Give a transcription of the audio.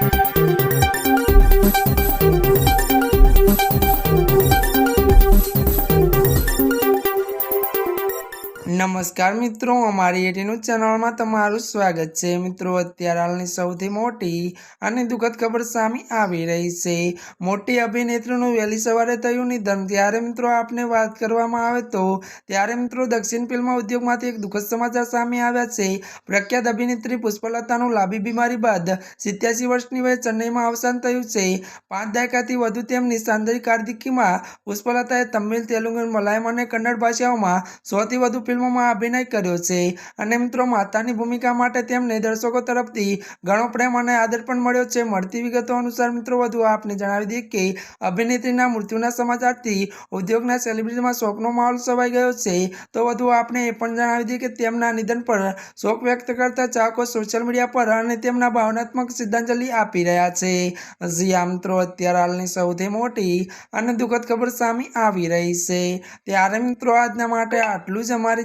Thank you. નમસ્કાર મિત્રો, અમારી એટીનું ચેનલમાં તમારું સ્વાગત છે. મિત્રો, અત્યારે હાલની સૌથી મોટી અને દુઃખદ ખબર સામે આવી રહી છે. મોટી અભિનેત્રીનું વહેલી સવારે થયું નિધન. ત્યારે મિત્રો, આપને વાત કરવામાં આવે તો, ત્યારે મિત્રો, દક્ષિણ ફિલ્મ ઉદ્યોગમાંથી એક દુઃખદ સમાચાર સામે આવ્યા છે. પ્રખ્યાત અભિનેત્રી પુષ્પલતાનું લાંબી બીમારી બાદ સિત્યાસી વર્ષની વયે ચેન્નઈમાં અવસાન થયું છે. પાંચ દાયકાથી વધુ તેમની શાનદારી કારકિર્દીમાં પુષ્પલતાએ તમિલ, તેલુગુ, મલાયમ અને કન્નડ ભાષાઓમાં સૌથી વધુ ફિલ્મોમાં અભિનય કર્યો છે. અને મિત્રો, માતાની ભૂમિકા માટે તેમને દર્શકો તરફથી ઘણો પ્રેમ અને આદર પણ મળ્યો છે. મળતી વિગતો અનુસાર મિત્રો, વધુ આપને જણાવી દઈએ કે અભિનેત્રીના મૃત્યુના સમાચારથી ઉદ્યોગના સેલિબ્રિટીમાં શોકનો માહોલ છવાઈ ગયો છે. તો વધુ આપણે એ પણ જણાવી દઈએ કે તેમના નિધન પર શોક વ્યક્ત કરતા ચાહકો સોશિયલ મીડિયા પર અને તેમના ભાવનાત્મક શ્રદ્ધાંજલિ આપી રહ્યા છે. આ મિત્રો, અત્યારે હાલની સૌથી મોટી અને દુઃખદ ખબર સામે આવી રહી છે. ત્યારે મિત્રો, આજના માટે આટલું જ. અમારી